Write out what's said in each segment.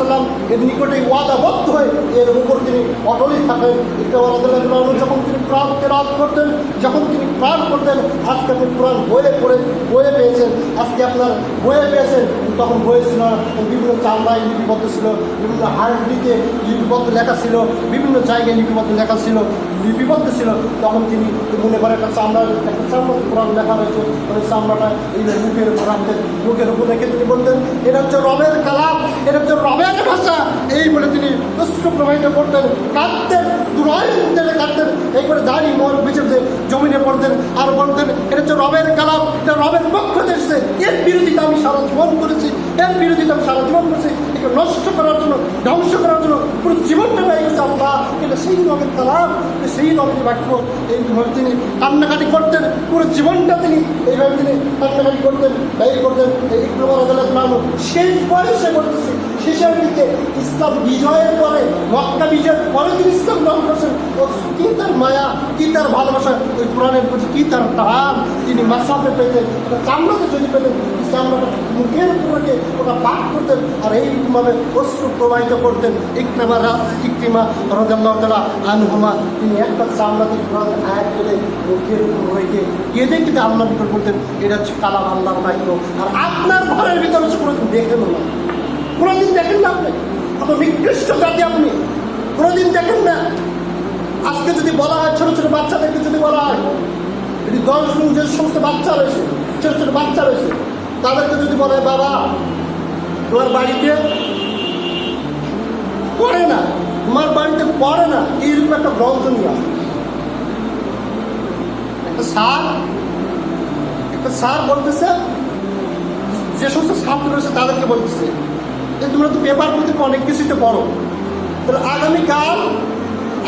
সাল্লাম এর নিকটে ওয়াদাবদ্ধ হয়ে এর উপর তিনি অটলই থাকেন রাদিয়াল্লাহু আনহু যখন তিনি প্রাণ তেলাওয়াত করতেন, যখন তিনি প্রাণ করতেন, আজকে আপনি কোরআন বইয়ে পড়ে, বইয়ে পেয়েছেন। আজকে আপনার বইয়ে পেয়েছেন তখন বইয়ে ছিল বিভিন্ন চামড়ায় লিপিবদ্ধ ছিল, বিভিন্ন হাড়িতে লিপিবদ্ধ লেখা ছিল, বিভিন্ন জায়গায় লিপিবদ্ধ লেখা ছিল, লিপিবদ্ধ ছিল। তখন তিনি মনে করেন একটা চামড়া একটা চামড়া কোরআন লেখা রয়েছে, ওই চামড়াটা এই মুখের উপর রাখতেন, মুখের উপর রেখে তিনি বলতেন এটা হচ্ছে রবের কালাম এটা হচ্ছে রবের ভাষা তিনি অস্ত্র প্রবাহিত করতেন কাঁদতেন দুরাই কাঁদতেন। এই করে দাঁড়িয়ে মন বিচে জমিনে পড়তেন, আর বলতেন, এটা হচ্ছে রবের কালাম, এটা রবের পক্ষ দেশে। এর বিরোধিতা আমি সারা জীবন করেছি, এর বিরোধিতা আমি সারা জীবন করেছি। একে নষ্ট করার জন্য ধ্বংস করার জন্য পুরো জীবনটা ব্যয় গেছে আল্লাহ। এটা সেই রবের কালাম সেই রবের বাক্য এইভাবে তিনি কান্নাকাটি করতেন, পুরো জীবনটা তিনি এইভাবে তিনি কান্নাকাটি করতেন ব্যয় করতেন। রাদিয়াল্লাহু আনহু শেষ বয়সে করতেছে শেষের দিকে ইসলাম বিজয়ের পরে, মক্কা বিজয়ের পরে তিনি ইসলাম গ্রহণ করছেন। কি তার মায়া, কি তার ভালোবাসা? ওই কোরআনের প্রতি কি তার টান? তিনি মাসাফে পেতেন, চামড়াতে যদি পেতেন চামড়াটা মুখের উপরে ওটা পাক করতেন আর এইভাবে অশ্রু প্রবাহিত করতেন ইকরামা ইকরিমা রাদিয়াল্লাহু তাআলা আনহুমা তিনি একটা কোরআনের আয়াত করে মুখের উপর রেখে কেঁদে কেঁদে আল্লাহ ভিতর করতেন এটা হচ্ছে কালাম আল্লাহর বাক্য আর আপনার ঘরের ভিতরে হচ্ছে কোনো দেখেন না কোনোদিন দেখেন না আপনি কত নিকৃষ্ট জাতি আপনি কোনোদিন দেখেন না। আজকে যদি বলা হয় ছোট ছোট বাচ্চাদেরকে যদি বলা হয়, যদি দশ যে সমস্ত বাচ্চা রয়েছে, ছোট ছোট বাচ্চা রয়েছে তাদেরকে যদি বলে, বাবা, তোমার বাড়িতে পড়ে না, তোমার বাড়িতে পড়ে না, এইরকম একটা গ্রন্থ নিয়ে একটা স্যার একটা স্যার বলতেছে, যে সমস্ত ছাত্র রয়েছে তাদেরকে বলতেছে যে তোমরা তো পেপার পত্রিকা অনেক কিছুতে পড়ো। তাহলে আগামীকাল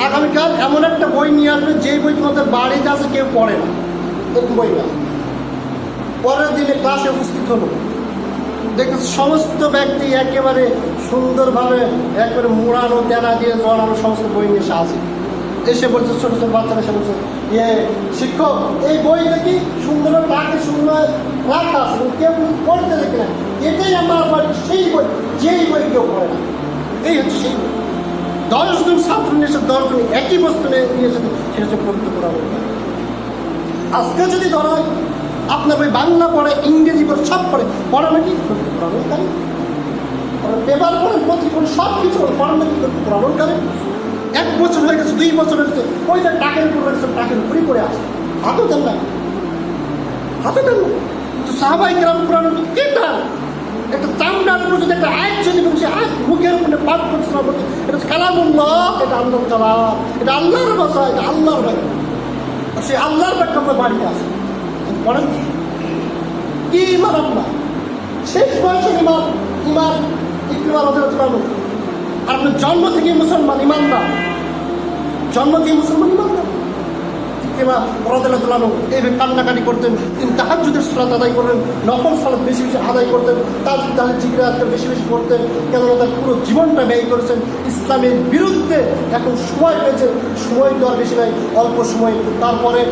আগামীকাল এমন একটা বই নিয়ে আসবে, যেই বই তোমাদের বাড়িতে আছে, কেউ পড়ে না। এরকম বই না। পরের দিনে ক্লাসে উপস্থিত হলো। দেখতে সমস্ত ব্যক্তি একেবারে সুন্দরভাবে একেবারে মোড়ানো তেনা দিয়ে জড়ানো সমস্ত বই নিয়ে এসে আসে এসে বলছে, ছোটো ছোটো বাচ্চারা এসে বলছে ইয়ে শিক্ষক, এই বই দেখি সুন্দর তাকে সুন্দর রাখা আছে? কেউ পড়তে দেখে না। এটাই আমার বাড়ির সেই বই, যেই বই কেউ পড়ে না। এই হচ্ছে সেই বই। দশজন ছাত্র নিয়ে এসে দশজন একই বস্তু নিয়ে এসে সেটা হচ্ছে পবিত্র করা আজকে যদি ধরা হয় আপনার ওই বাংলা পড়ে, ইংরেজি পড়ে, সব পড়ে। পড়ে নাকি প্রমাণকারী পেপার পড়েন পত্রিকা সব কিছু পড়েন নাকি প্রমাণকারী এক বছর হয়ে গেছে, দুই বছর হয়ে গেছে ওইটা টাকের উপর রয়েছে, টাকের উপরই পড়ে আসে হাতও দেন না। হাতে দেন না। তো সাহাবাই গ্রাম কোরআন কে টান একটা চামড়ার উপর যদি একটা আয় যদি বলছে আয় মুখের উপরে পাঠ করছে না বলছে এটা কালামুল্লাহ, এটা আল্লাহ কালাম এটা আল্লাহর ভাষা, এটা আল্লাহর আর সেই আল্লাহর ব্যাখ্যা আপনার বাড়িতে আছে পড়েন কি? কি ইমান আপনার? শেষ বয়সের ইমান ইমান রাজু আর আপনার জন্ম থেকে মুসলমান ইমান না। জন্ম থেকে মুসলমান ইমান না। ইকরিমা রাজু এইভাবে কান্নাকাটি করতেন, তিনি তাহাজুদের সুরাত আদায় করলেন নকল সালাত বেশি বেশি আদায় করতেন, তার তাহলে জিজ্ঞাসা বেশি বেশি করতেন, কেননা তার পুরো জীবনটা ব্যয় করেছেন। ইসলামের বিরুদ্ধে এখন সময় পেয়েছে সময় তো আর বেশি নাই, অল্প সময়। তারপরে